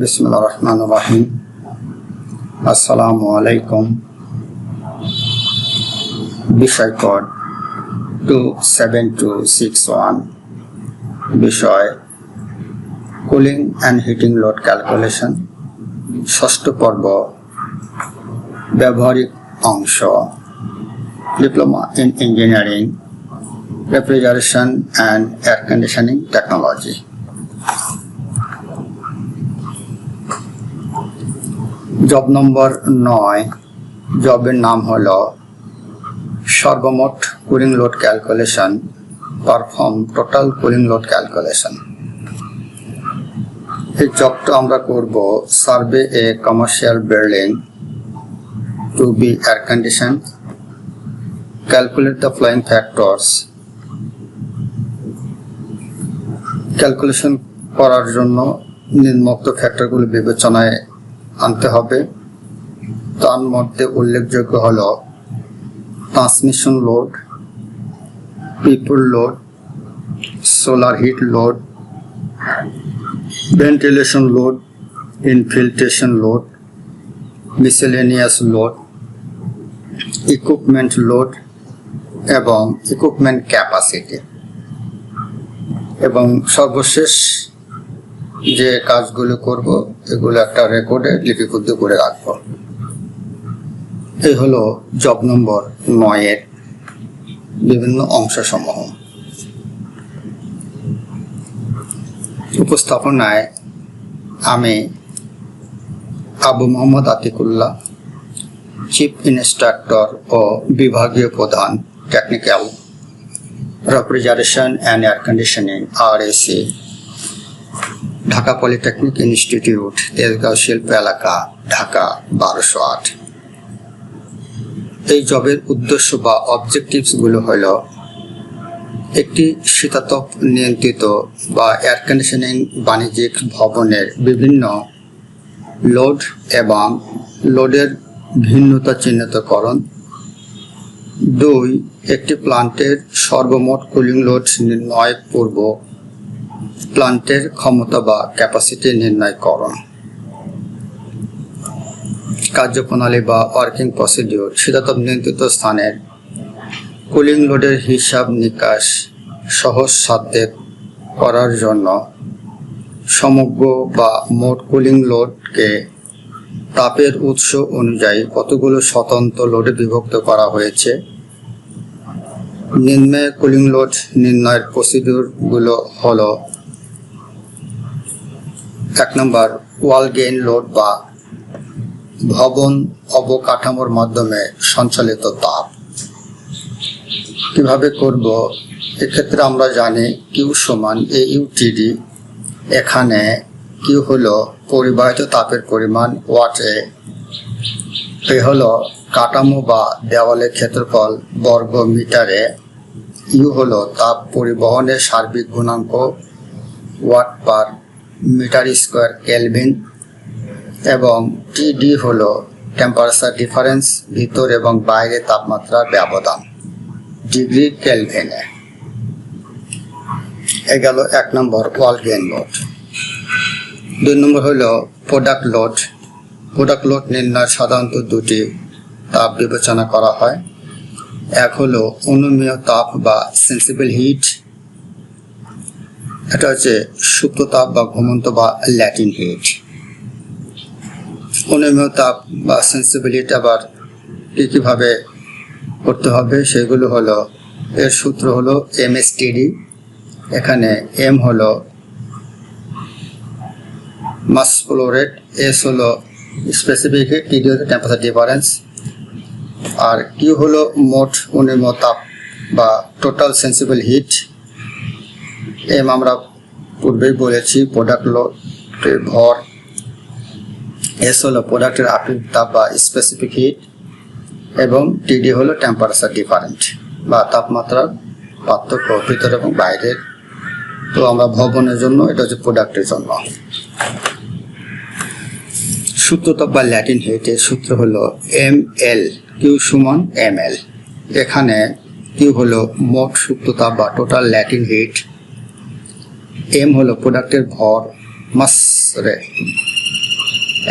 বিসমুল্লাহ রহমান রাহিম আসসালামু আলাইকুম বিষয় code two seven two six one বিষয় cooling and heating load calculation ষষ্ঠ পর্ব, ব্যবহারিক অংশ diploma in engineering refrigeration and air conditioning technology job number নয়। জবের নাম হলো সর্বমোট cooling load calculation, perform total cooling load calculation. এই জবটা আমরা করব survey a commercial building to be air condition, calculate the following factors. Calculation করার জন্য নিম্নোক্ত ফ্যাক্টরগুলো বিবেচনায় আনতে হবে। তার মধ্যে উল্লেখযোগ্য হল transmission load, people load, solar heat load, ventilation load, infiltration load, miscellaneous load, equipment load এবং ইকুইপমেন্ট ক্যাপাসিটি। এবং সর্বশেষ যে কাজগুলো করব, এগুলো একটা রেকর্ডে লিপিবদ্ধ করে রাখব। এই হলো জব নম্বর নয়ের বিভিন্ন অংশসমূহ। উপস্থাপনায় আমি আবু মোহাম্মদ আতিকুল্লাহ চিফ ইনস্ট্রাক্টর ও বিভাগীয় প্রধান technical refrigeration and air conditioning R AC Dhaka polytechnic institute Tejgaon শিল্প এলাকা, ঢাকা, বারোশো আট। এই জবের উদ্দেশ্য বা অবজেক্টিভসগুলো হল একটি শীতাতপ নিয়ন্ত্রিত বা এয়ার কন্ডিশনিং বাণিজ্যিক ভবনের বিভিন্ন লোড এবং লোডের ভিন্নতা চিহ্নিতকরণ। দুই, একটি প্লান্টের সর্বমোট কুলিং লোড নির্ণয় পূর্ব প্লান্টের ক্ষমতা বা ক্যাপাসিটি নির্ণয় নির্ণয়করণ কার্যপ্রণালী বা ওয়ার্কিং প্রসিডিউর শীতাতপ নিয়ন্ত্রিত স্থানের কুলিং লোডের হিসাব নিকাশ সহজ সাধ্যে করার জন্য সমগ্র বা মোট কুলিং লোডকে তাপের উৎস অনুযায়ী কতগুলো স্বতন্ত্র লোডে বিভক্ত করা হয়েছে। নিম্নে কুলিং লোড নির্ণয়ের প্রসিডিউরগুলো হলো এক নম্বর ওয়াল গেইন লোড বা ভবন অবকাঠামোর মাধ্যমে সঞ্চালিত তাপ। কীভাবে করব? এক্ষেত্রে আমরা জানি কিউ সমান এ ইউটিডি এখানে কিউ হলো পরিবাহিত তাপের পরিমাণ, ওয়াটে এ। হলো কাঠামো বা দেওয়ালের ক্ষেত্রফল বর্গ মিটারে ইউ হলো তাপ পরিবহনের সার্বিক গুণাঙ্ক, watt per metre square kelvin এবং টিডি হলো টেম্পারেচার ডিফারেন্স ভিতর এবং বাইরে তাপমাত্রার ব্যবধান ডিগ্রি কেলভিনে এ। গেল এক নম্বর ওয়াল গেন লোড দুই নম্বর হলো প্রোডাক্ট লোড প্রোডাক্ট লোড নির্ণয় সাধারণত দুটি তাপ বিবেচনা করা হয়। এক হলো অনুমেয় তাপ বা সেন্সিবল হিট এটা হচ্ছে সুপ্ত তাপ বা ঘুমন্ত বা ল্যাটিন হিট। অনুমেয় তাপ বা সেন্সিবিলিটি আবার কী কীভাবে করতে হবে সেগুলো হলো, এর সূত্র হলো এমএসটিডি এখানে এম হলো মাস ফ্লো রেট এস হলো স্পেসিফিক হিট টিডি হলো টেম্পারেচার ডিফারেন্স আর কিউ হলো মোট অনুমেয় তাপ বা টোটাল সেন্সিবল হিট এম আমরা পূর্বেই বলেছি প্রোডাক্ট লোডের ভর। এস হলো প্রোডাক্টের আপেক্ষিক তাপ বা স্পেসিফিক হিট এবং টিডি হলো টেম্পারেচার ডিফারেন্ট বা তাপমাত্রার পার্থক্য ভিতর এবং বাইরের। তো আমরা ভবনের জন্য এটা হচ্ছে প্রোডাক্টের জন্য। সূত্রতাপ বা ল্যাটিন হিটের সূত্র হলো এম এল কিউ সমান এম এল এখানে কিউ হলো মোট সুপ্ততাপ বা টোটাল ল্যাটিন হিট এম হলো প্রোডাক্টের ভর মাসরে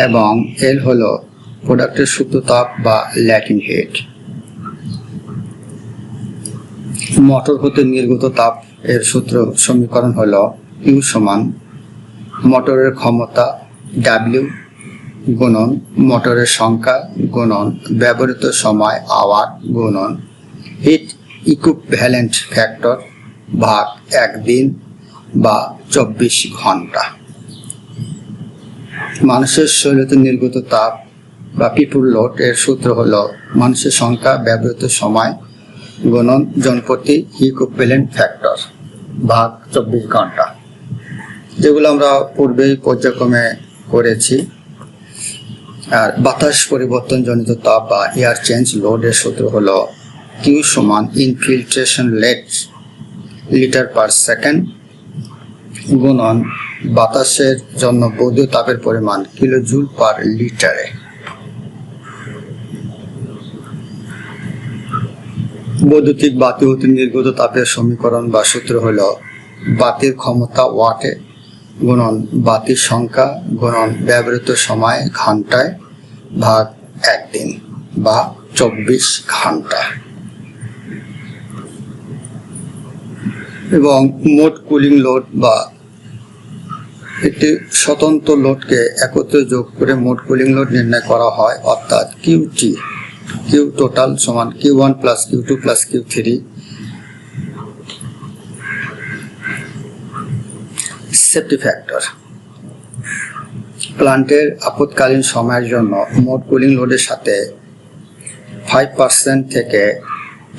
এবং এল হলো প্রোডাক্টের শুদ্ধ তাপ বা ল্যাটিন হেড মোটর হতে নির্গত তাপ এর সূত্র সমীকরণ হলো ইউ সমান মোটরের ক্ষমতা ডাব্লিউ গুণন মোটরের সংখ্যা গুণন ব্যবহৃত সময় আওয়ার গুণন। হিট ইকুইভ্যালেন্ট ফ্যাক্টর ভাগ একদিন বা চব্বিশ ঘণ্টা। মানুষের শরীরে নির্গত তাপ বা পিপুল লোড এর সূত্র হল মানুষের সংখ্যা ব্যবহৃত সময় গুণন জনপ্রতি ইকুইভ্যালেন্ট ফ্যাক্টর ভাগ চব্বিশ ঘণ্টা। যেগুলো আমরা পূর্বেই পর্যায়ক্রমে করেছি। আর বাতাস পরিবর্তনজনিত তাপ বা এয়ার চেঞ্জ লোডের সূত্র হলো কিউ সমান infiltration rate litre per second গুণন বাতাসের জন্য বৈদ্যুতিক তাপের পরিমাণ কিলো জুল পার লিটারে। বৈদ্যুতিক বাতি হতে নির্গত তাপের সমীকরণ বা সূত্র হল বাতির ক্ষমতা ওয়াটে গুণন বাতির সংখ্যা গুণন ব্যবহৃত সময় ঘন্টায় ভাগ একদিন বা চব্বিশ ঘণ্টা। এবং মোট কুলিং লোড বা একটি স্বতন্ত্র লোডকে একত্রে যোগ করে মোট কুলিং লোড নির্ণয় করা হয়, অর্থাৎ কিউটি কিউ টোটাল সমান Q one plus Q two plus Q three safety factor প্লান্টের আপৎকালীন সময়ের জন্য মোট কুলিং লোডের সাথে ফাইভ পার্সেন্ট থেকে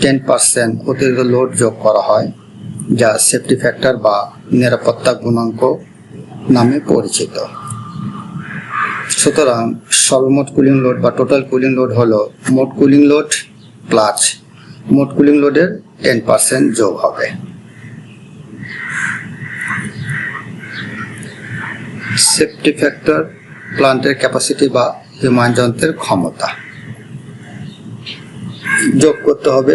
টেন পার্সেন্ট অতিরিক্ত লোড যোগ করা হয়। যা সেফটি ফ্যাক্টর বা নিরাপত্তা গুণাঙ্ক নামে পরিচিত। সুতরাং সর্বমোট কুলিং লোড বা টোটাল কুলিং লোড হলো মোট কুলিং লোড প্লাস মোট কুলিং লোডের টেন পার্সেন্ট যোগ হবে। সেফটি ফ্যাক্টর প্লান্টের ক্যাপাসিটি বা বিমান যন্ত্রের ক্ষমতা। যোগ করতে হবে,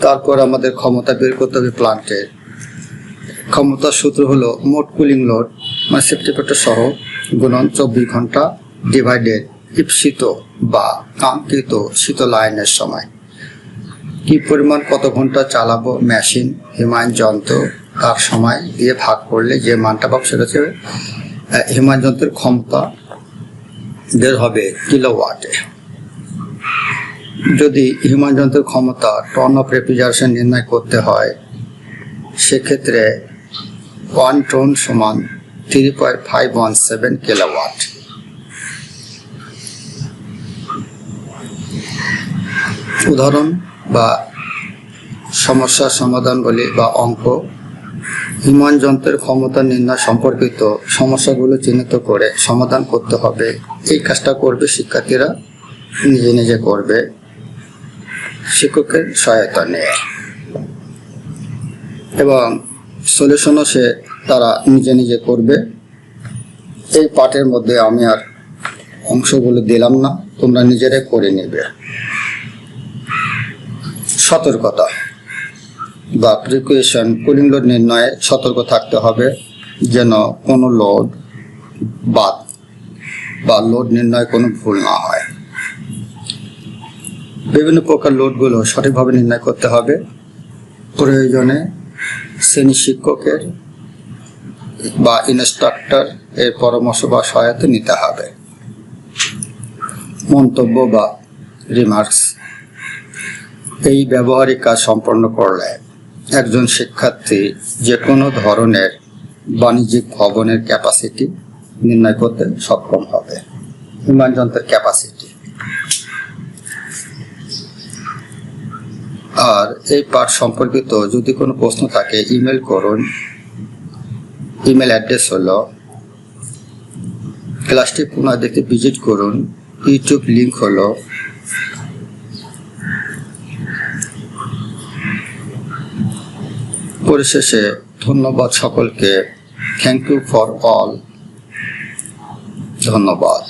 তারপর আমাদের ক্ষমতা বের করতে হবে প্লান্টের ক্ষমতার সূত্র হলো মোট কুলিং লোড মানে সেফটি ফ্যাক্টর সহ গুণন চব্বিশ ঘণ্টা ডিভাইডেড ইপসিত বা কাঙ্ক্ষিত শীতলায়নের সময়। কি পরিমাণ কত ঘণ্টা চালাবো মেশিন হিমায়ন যন্ত্র, তার সময় দিয়ে ভাগ করলে যে মানটা পাবো সেটা হচ্ছে হিমায়ন যন্ত্রের ক্ষমতা বের হবে কিলোওয়াটে। যদি হিমায়ন যন্ত্রের ক্ষমতা টন অফ রেফ্রিজারেশন নির্ণয় করতে হয়, সেক্ষেত্রে ওয়ান টন সমান three point five one seven kilowatt. উদাহরণ বা সমস্যার সমাধান বলি বা অঙ্ক। হিমান যন্ত্রের ক্ষমতা নির্ণয় সম্পর্কিত সমস্যাগুলো চিহ্নিত করে সমাধান করতে হবে। এই কাজটা করবে শিক্ষার্থীরা, নিজে নিজে করবে। শিক্ষকের সহায়তা নিয়ে। এবং সলিউশনও সে তারা নিজে নিজে করবে। এই পাঠের মধ্যে আমি আর অংশগুলো দিলাম না, তোমরা নিজেরাই করে নেবে। সতর্কতা। বা প্রিকুয়েশন কুলিং লোড নির্ণয়ে সতর্ক থাকতে হবে, যেন কোনো লোড বাদ বা লোড নির্ণয় কোনো ভুল না হয়। বিভিন্ন প্রকার লোডগুলো সঠিকভাবে নির্ণয় করতে হবে। প্রয়োজনে শ্রেণি শিক্ষকের বা ইনস্ট্রাক্টর এর পরামর্শ বা সহায়তা নিতে হবে। মন্তব্য বা রিমার্কস এই ব্যবহারিক কাজ সম্পন্ন করলে একজন শিক্ষার্থী যে কোনো ধরনের বাণিজ্যিক ভবনের ক্যাপাসিটি নির্ণয় করতে সক্ষম হবে। বিমান যন্ত্রের ক্যাপাসিটি আর এই পাঠ সম্পর্কিত যদি কোনো প্রশ্ন থাকে ইমেল করুন। ইমেল অ্যাড্রেস হলো ক্লাসটি পুনরায় দেখতে ভিজিট করুন। ইউটিউব লিঙ্ক হলো পরিশেষে ধন্যবাদ সকলকে। থ্যাংক ইউ ফর অল ধন্যবাদ।